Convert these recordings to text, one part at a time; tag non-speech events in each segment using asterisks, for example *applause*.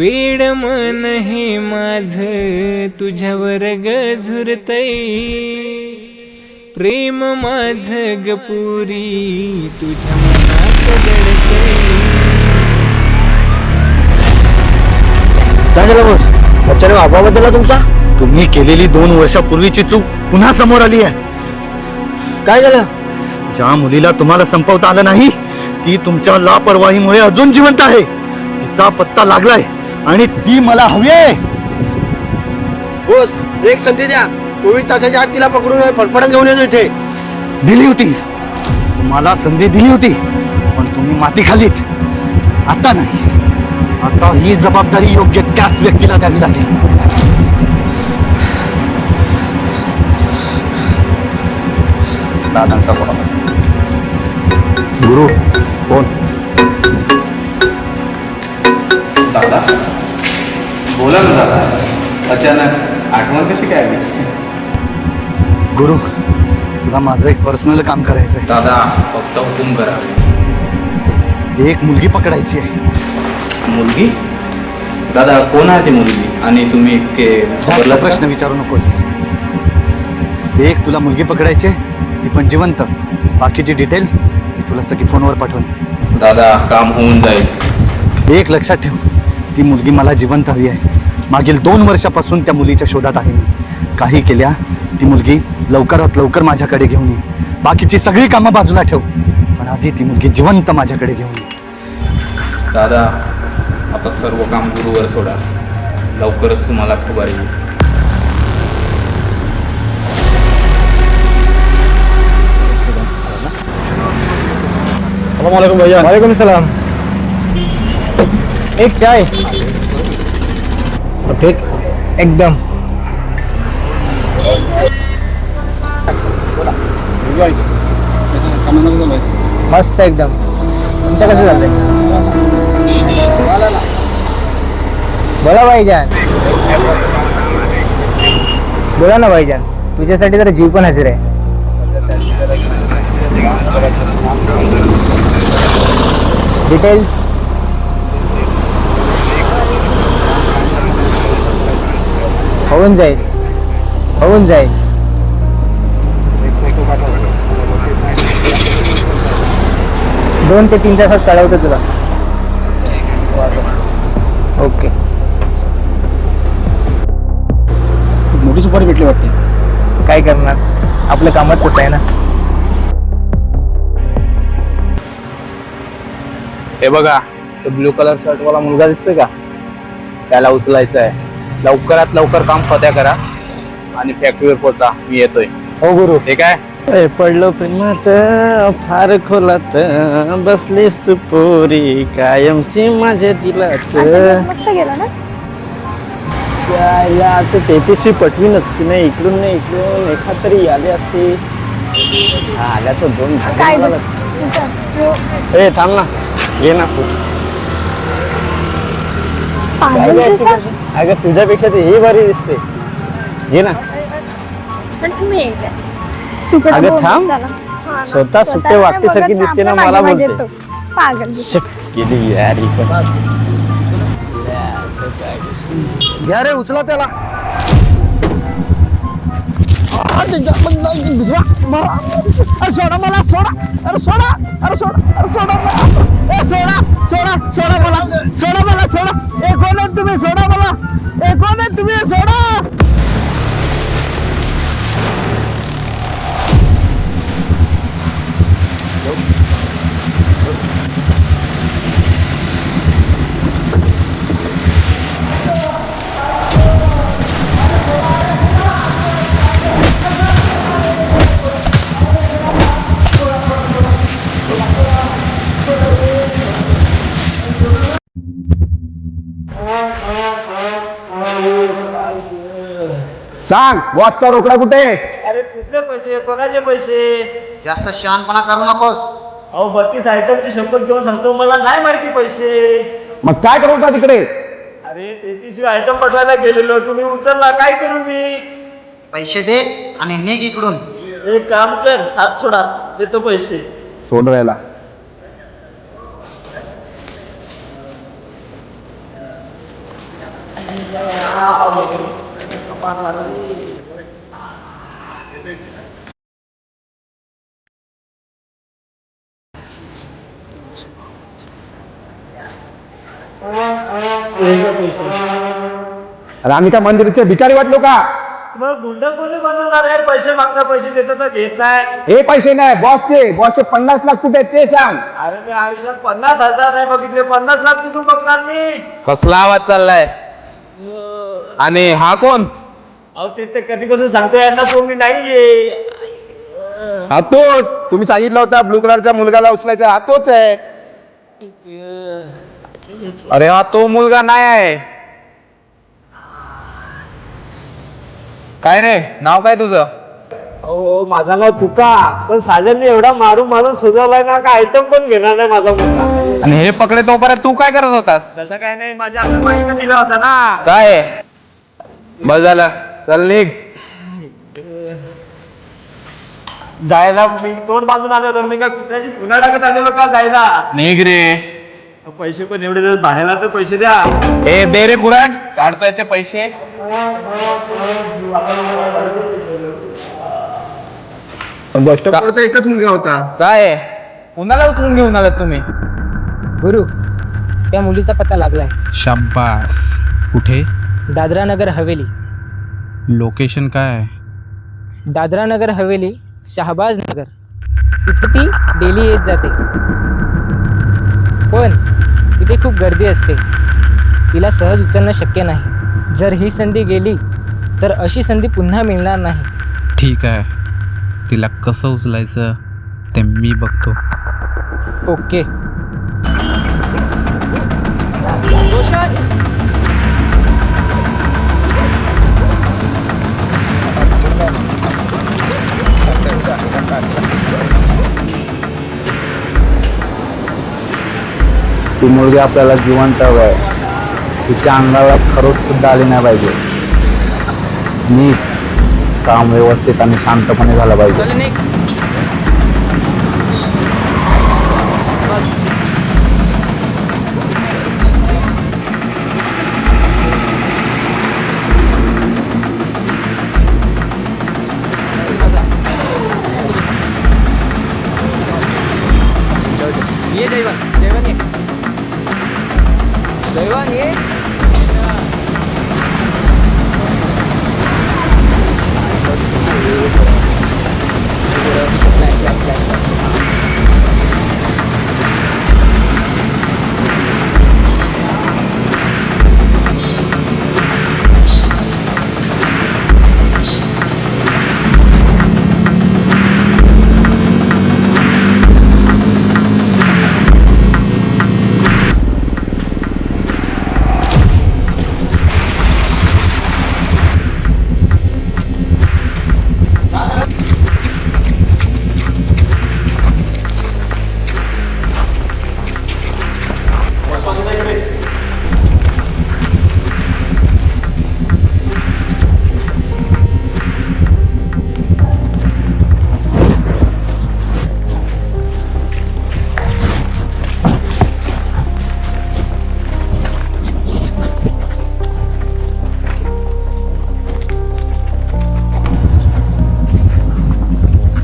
वेड मन हे माझ तुझ्यावर ग झुरतय प्रेम माझ ग पुरी तुझ्या मनात दडतय. काय झालं बोस? बच्चाने वापा बदलला तुमचा? तुम्ही केलेली दोन वर्षापूर्वीची चूक पुन्हा समोर आली आहे. काय झालं? ज्या मुलीला तुम्हाला संपवता आलं नाही ती तुमच्या लापरवाहीमुळे अजून जिवंत आहे. तिचा पत्ता लागलाय. आणि ती मला हवी आहे. बोस एक संधी द्या. चोवीस तासाच्या आत तिला पकडून फडफडत घेऊन येतो इथे. दिली होती. तुम्हाला संधी दिली होती पण तुम्ही माती खालीत आता नाही. आता ही जबाबदारी योग्य त्याच व्यक्तीला द्यावी लागेल. दादांचा गुरु कोण? दादा? बोला ना दादा. अचानक आठवण कशी काय आली? गुरु तुला माझं एक पर्सनल काम करायचं दादा फक्त हुकूम करा. आहे एक मुलगी पकडायची आहे. मुलगी? दादा कोण आहे ती मुलगी? आणि तुम्ही इतके जास्त घाबरलात का? प्रश्न विचारू नकोस. एक तुला मुलगी पकडायची आहे, ती पण जिवंत. बाकीची डिटेल मी तुला सगळी फोनवर पाठवेन. दादा काम होऊन जाईल. एक लक्षात ठेव. ती मुलगी मला जिवंत हवी आहे. मागील दोन वर्षापासून त्या मुलीच्या शोधात आहे मी. काही केल्या ती मुलगी लवकरात लवकर माझ्याकडे घेऊन ये. बाकीची सगळी कामं बाजूला ठेव. पण आधी ती मुलगी जिवंत माझ्याकडे घेऊन ये. दादा आता सर्व काम गुरुवर सोडा. लवकरच तुम्हाला खबर येईल. वालेकुम सलाम. एक चाय. सब ठीक? एकदम. मस्त एकदम. तुमचं कसं चाललंय बोला भाईजान. बोला ना भाईजान. तुझ्यासाठी तर जीव पण हजर आहे. डिटेल्स होऊन जाईल. होऊन जाईल. दोन ते तीन तासात कळवतो तुला. ओके. मोठी सुपारी भेटली वाटते. काय करणार? आपलं कामच तसं आहे ना? हे बघा तो ब्ल्यू कलर शर्ट वाला मुलगा दिसतोय का? त्याला उचलायचं आहे लवकरात लवकर काम फत्या करा आणि फॅक्टरीवर पोचा मी येतोय. हो गुरु. ठीक आहे? पडलो प्रेमात फार खोलात. बसलीस तू पोरी कायमची माझ्या दिलात. मस्त गेला ना? यायला आता तेहतीसवी पटवी नसती नाही इकडून नाही इकडून एखाद तरी आले असते. हा, आल्या तर दोन काय झाले. ए थांब ना. ये ना? अगं तुझ्यापेक्षा ते ही बरी दिसते ये ना पण तुम्ही सुकट अगं बोल, थांब. चला. हा ना. स्वतः सुट्टे स्वतःला वाटतेसारखी बघत दिसते ना, मला बोलते. येतो. पागल शिट गेली यार ही पण घ्या रे उचला त्याला अरे सोडा मला सोडा अरे सोडा अरे सोडा अरे सोडा मला ए सोडा सोडा सोडा मला सोडा मला सोडा. ए कोण तुम्ही? सोडा मला. ए कोण तुम्ही? सोडा. सांग वॉचचा रोकडा कुठे? अरे कुठले पैसे कोणाचे पैसे? जास्त शहाणपणा करू नकोस. अहो बत्तीस आयटमची शपथ घेऊन सांगतो मला नाही माहिती पैसे. मग काय करू होता तिकडे? अरे तेहतीसवी आयटम पटवायला गेलेलो तुम्ही उचलला काय करू मी? पैसे दे आणि निघ इकडून. एक काम कर हात सोडा देतो पैसे. सोडवायला अरे आम्ही काय मंदिराचे भिकारी वाटलो का? मग गुंड कोणी बनवणार आहे? पैसे मागता पैसे देतात तर घेत नाही हे पैसे नाही बॉसचे बॉसचे पन्नास लाख कुठे आहेत ते सांग. अरे मी आयुष्यात पन्नास हजार नाही बघितले पन्नास लाख कुठून बघणार मी? कसला आवाज चाललाय? आणि हा कोण? अहो ते कधीपासून सांगतो यांना मी नाहीये. हा तोच. तुम्ही सांगितलं होता ब्लू कलरच्या मुलगाला उचलायचा हा तोच आहे. अरे हा तो मुलगा नाही आहे. काय रे? नाव काय तुझं? अहो माझा नाव तुका. पण साजनने एवढा मारून मारून सजवलाय ना का आयटम पण घेणार नाही माझा मुलगा. आणि हे पकडे तोपर्यंत तू काय करत होतास? तसं काय नाही माझ्या हातात माहिती दिला होता ना. काय? बस झालं. चल निघ. जायला मी तोंड बांधून आलो तर मी काय कुत्र्याची पुन्हा टाकत आलेलो का जायला? निघ रे. पैसे पण एवढे दिवस बाहेर तर पैसे द्या. ए दे रे कुराड काढतो याचे पैसे. बस स्टॉपवर तर एकच मुलगा होता. काय? कुणाला उचलून घेऊन आलात तुम्ही. गुरु त्या मुलीचा पत्ता लागलाय. शाब्बास कुठे? दादरा नगर हवेली. लोकेशन काय दादरा नगर हवेली शहाबाज नगर. तिथे ती डेली येत जाते. पण तिथे खूप गर्दी असते. तिला सहज उचलणं शक्य नाही. जर ही संधी गेली तर अशी संधी पुन्हा मिळणार नाही. ठीक आहे. तिला कसं उचलायचं ते मी बघतो. ओके. ती मुलगी आपल्याला जिवंत हवं आहे. तिच्या अंगाला खरोच सुद्धा आली नाही पाहिजे. नीट काम व्यवस्थित आणि शांतपणे झालं पाहिजे.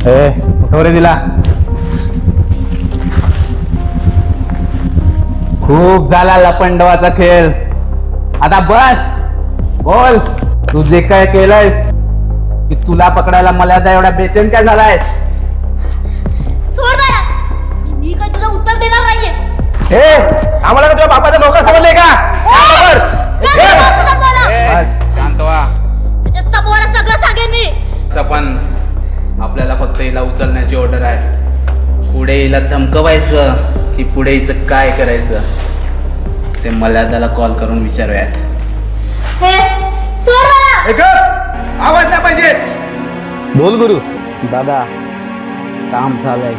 ए रे दिला खूप झाला लपंडवाचा खेळ. आता बस बोल. तू जे काय केलंयस की तुला पकडायला मला आता एवढा बेचैन काय झालाय? सोड मला मी काय तुझं उत्तर देणार नाहीये. हे आम्हाला का तुझ्या बापाचा नोकर समजले का? सांग ना बस मला. बस शांत व्हा. तुझ्या समोर सगळं सांगेन मी. पण आपल्याला फक्त हिला उचलण्याची ऑर्डर आहे. पुढे हिला धमकवायचं की पुढे हिचं काय करायचं ते मला त्याला कॉल करून विचारूयात. हे आवाज नाही पाहिजे. बोल गुरु. दादा काम झालंय.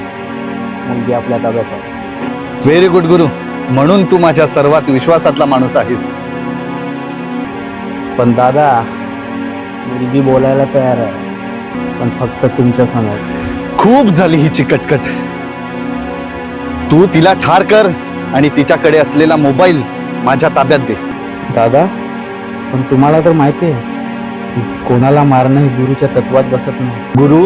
मुलगी आपल्या ताब्यात आहे. व्हेरी गुड गुरु. म्हणून तू माझ्या सर्वात विश्वासातला माणूस आहेस. पण दादा मुलगी बोलायला तयार आहे. पण फक्त तुमच्यासमोर. खूप झाली ही चिकटकट तू तिला ठार कर आणि तिच्याकडे असलेला मोबाईल माझ्या ताब्यात दे. दादा पण तुम्हाला तर माहिती आहे की कोणाला मारणं हे गुरुच्या तत्वात बसत नाही. गुरु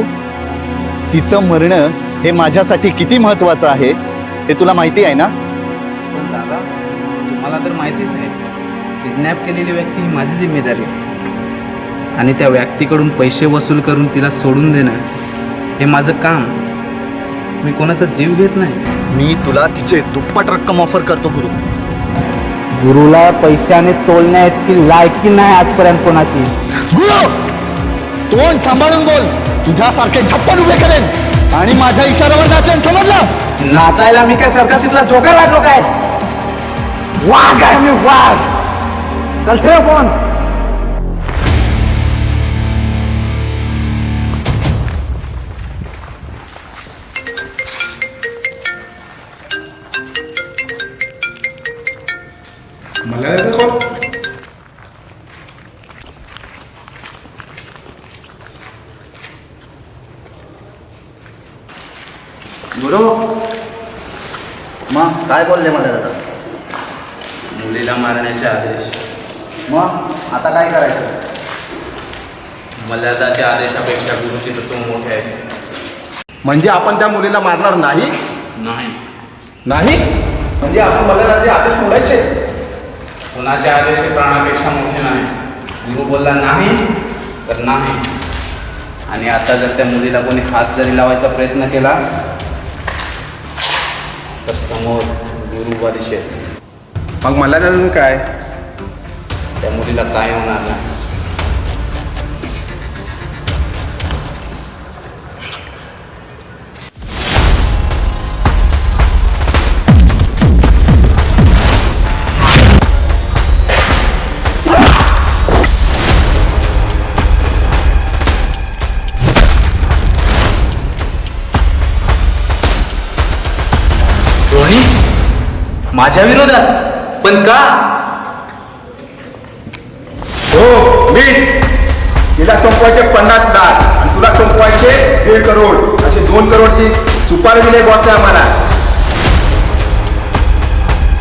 तिचं मरणं हे माझ्यासाठी किती महत्वाचं आहे हे तुला माहिती आहे ना? पण दादा तुम्हाला तर माहितीच आहे किडनॅप केलेली व्यक्ती ही माझी जिम्मेदारी आहे. आणि त्या व्यक्तीकडून पैसे वसूल करून तिला सोडून देणं हे माझं काम. मी कोणाचा जीव घेत नाही. मी तुला तिचे दुप्पट रक्कम ऑफर करतो गुरु. गुरुला पैशाने तोलण्या इतकी लायकी नाही आजपर्यंत कोणाची. गुरु तोंड सांभाळून बोल. तुझ्यासारखे छप्पन उभे करेन. आणि माझ्या इशाऱ्यावर नाचेन समजलं? नाचायला मी काय सरकाशीतला जोकर वाटलो काय? वाघ आहे मी वाघ. चल ठेव फोन गुरु मग काय बोलले मला दादा मुलीला मारण्याचे आदेश मग आता काय करायचं? मर्यादाच्या आदेशापेक्षा गुरुची तत्व मोठे आहे म्हणजे आपण त्या मुलीला मारणार नाही नाही नाही म्हणजे आपण मला आदेश मोडायचे कुणाचे आदेश हे प्राणापेक्षा मोठे नाही. गुरु बोलला नाही. तर नाही. आणि आता जर त्या मुलीला कोणी हात जरी लावायचा प्रयत्न केला तर समोर गुरु वा दिशेत मग मला काय? त्या मुलीला काय होणार नाही माझ्या विरोधात. पण का? हो मीच. तिला संपवायचे पन्नास लाख आणि तुला संपवायचे दीड करोड. असे दोन करोडची सुपारी दिले बॉसने आम्हाला.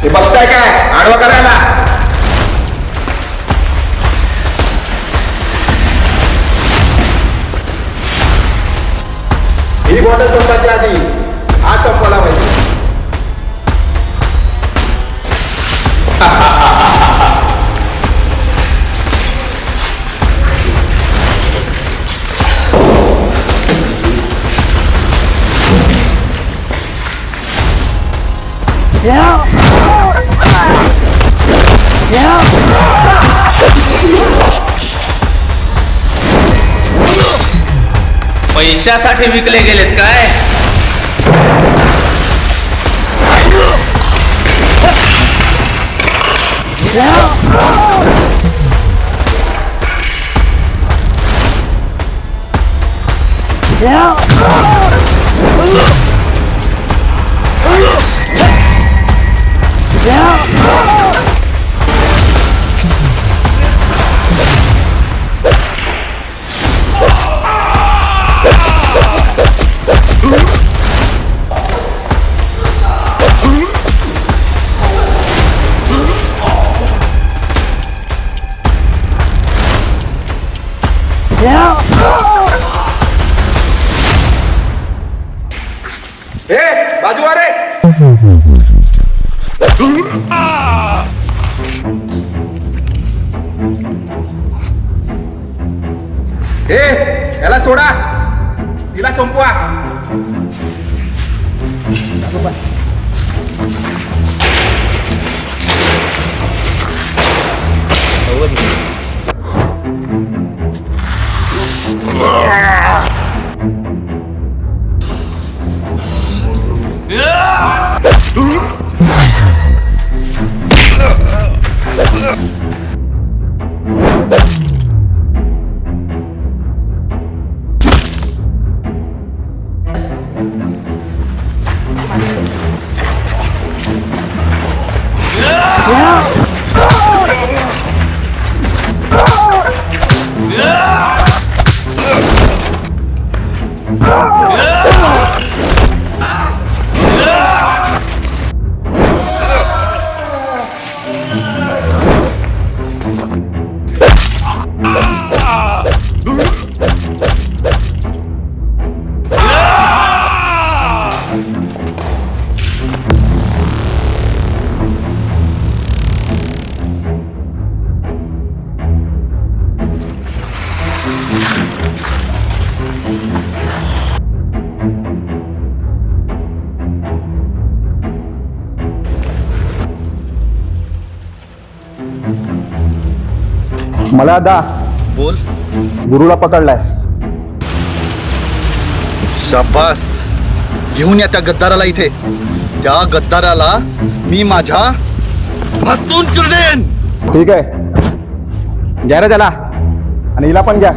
ते बघताय काय? आडवा करायला. ही बॉटल संपायच्या आधी. आज संपवायला पाहिजे. पैशासाठी विकले गेलेत काय? ए ए याला सोडा तिला संपवा Yeah! दा बोल. गुरुला पकडलाय. शाबास. घेऊन या त्या गद्दाराला इथे. त्या गद्दाराला मी माझ्या हातून चिरडेन. ठीक आहे. घ्या रे त्याला. आणि हिला पण घ्या.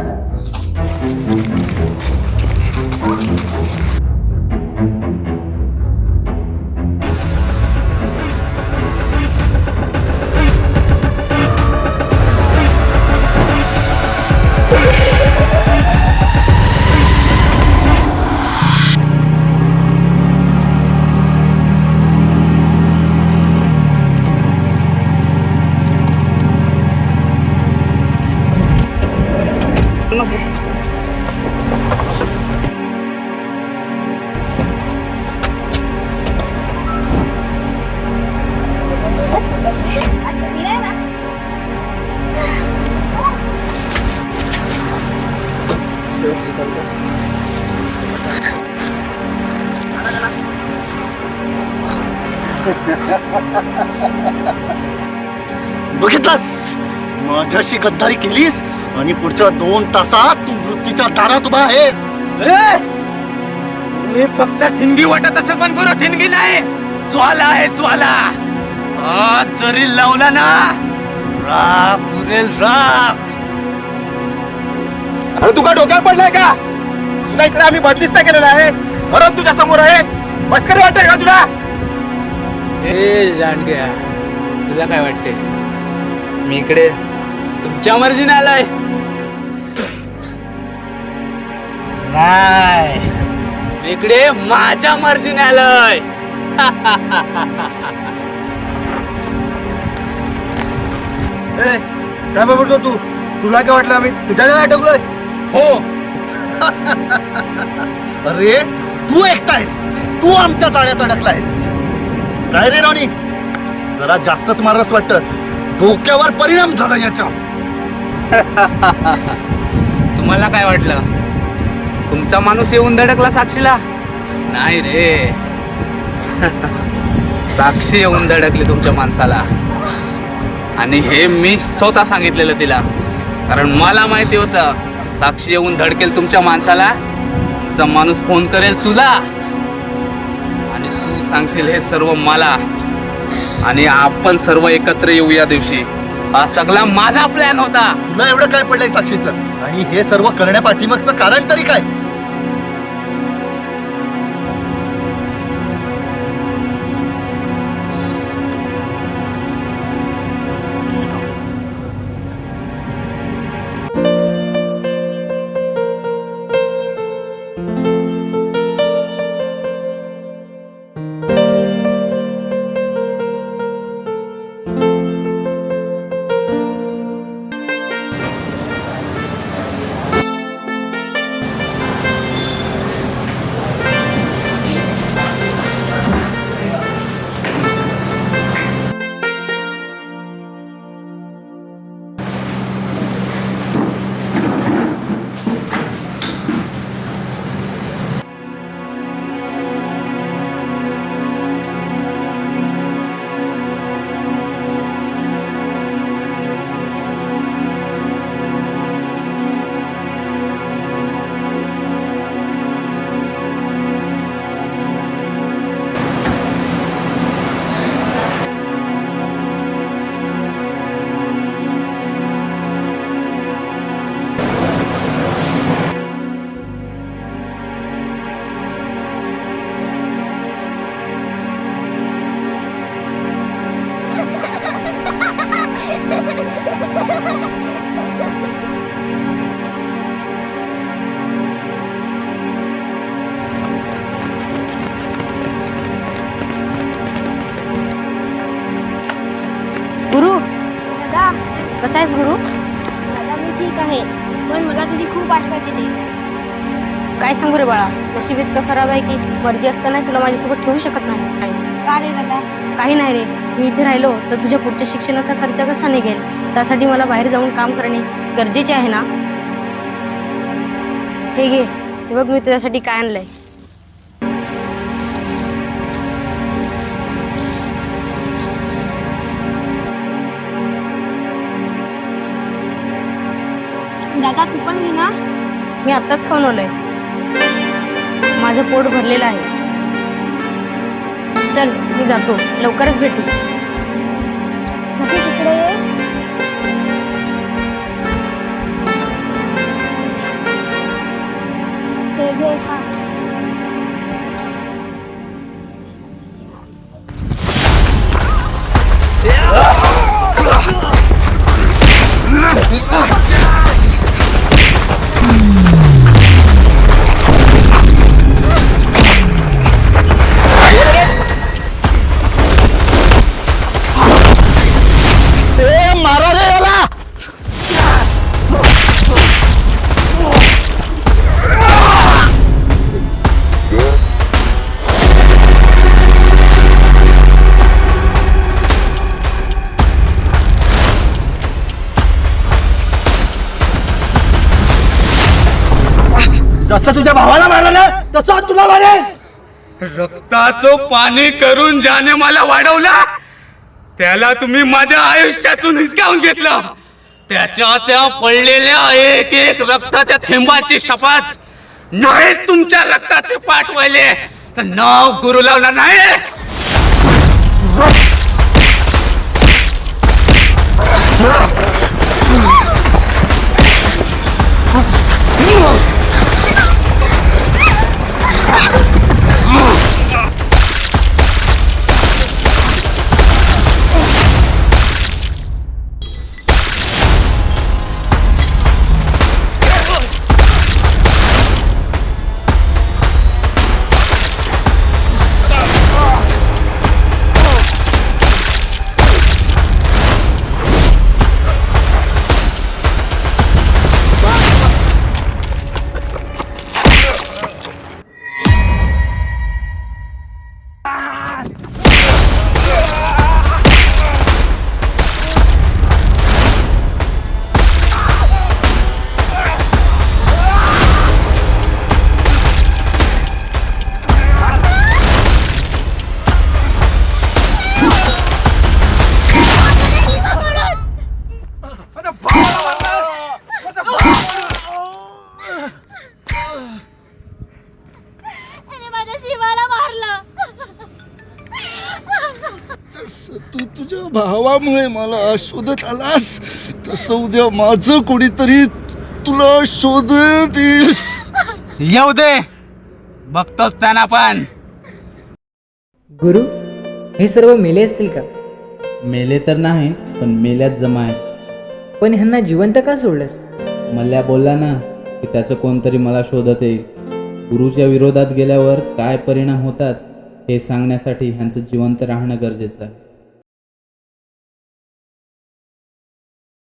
बघितलास? माझ्याशी गद्दारी केलीस? आणि पुढच्या दोन तासात तू मृत्यूच्या दारात उभा आहेस. मी फक्त ठिणगी वाटत असं पण गुरु ठिणगी नाही. ज्वाला आहे ज्वाला. आज जरी लावला ना राख उरेल राख. अरे तू का डोक्यावर पडलाय का? तुला इकडे आम्ही बंदिस्त केलेला आहे. म्हणून तुझ्या समोर आहे. मस्करी वाटते का तुला? ए जाणग्या तुला काय वाटते मी इकडे तुमच्या मर्जीने आलोय. नाही मी इकडे माझ्या मर्जीने आलोय ए, काय बोलतो तू? तुला काय वाटलं आम्ही तुझ्या जवळ अटकलोय हो. *laughs* अरे तू एकटायस. तू आमच्या जाळ्यात अडकलायस. काय रे रॉनी जरा जास्तच मारस वाटत. डोक्यावर परिणाम झाला याच्या. *laughs* तुम्हाला काय वाटलं? तुमचा माणूस येऊन धडकला साक्षीला? नाही रे. *laughs* साक्षी येऊन धडकली तुमच्या माणसाला. आणि हे मी स्वतः सांगितलेलं तिला. कारण मला माहिती होतं साक्षी येऊन धडकेल तुमच्या माणसाला. तुमचा माणूस फोन करेल तुला. आणि तू सांगशील हे सर्व मला. आणि आपण सर्व एकत्र येऊ या दिवशी. हा सगळा माझा प्लॅन होता. तुला एवढं काय पडलंय साक्षीचं? आणि हे सर्व करण्यापाठीमागचं कारण तरी काय? ठीक आहे पण मला तुझी खूप आठवण येते. काय सांगू रे बाळा नशीब इतकं खराब आहे की वर्दी असताना तुला माझ्यासोबत ठेवू शकत नाही. का रे दादा? काही नाही रे मी इथे राहिलो तर तुझ्या पुढच्या शिक्षणाचा खर्च कसा निघेल? त्यासाठी मला बाहेर जाऊन काम करणे गरजेचे आहे ना? हे घे हे बघ मी तुझ्यासाठी काय आणलंय. दादा तू पण घे ना. मी आत्ताच खाऊन आलोय. माझं पोट भरलेलं आहे. चल मी जातो. लवकरच भेटू. तिकडे जसं तुझ्या भावाला मारलं ना तसं तुला मारेल. रक्ताचं पाणी करून ज्याने मला वाढवला त्याला तुम्ही माझ्या आयुष्यातून हिसकावून घेतलं. त्याच्या त्या पडलेल्या एक एक रक्ताच्या थेंबाची शपथ नाहीच तुमच्या रक्ताचे पाठवायले तर नाव गुरु लावला नाही. भावामुळे मला शोधत आलास. तसं उद्या माझं कोणीतरी तुला शोधत येईल येऊ दे. बघतोच त्यांना पण गुरु हे सर्व मेले असतील का? मेले तर नाही पण मेल्यात जमा आहे. पण ह्यांना जिवंत का सोडलंस? मल्ल्या बोलला ना की त्याचं कोणतरी मला शोधत येईल. गुरुच्या विरोधात गेल्यावर काय परिणाम होतात हे सांगण्यासाठी ह्यांचं जिवंत राहणं गरजेचं आहे.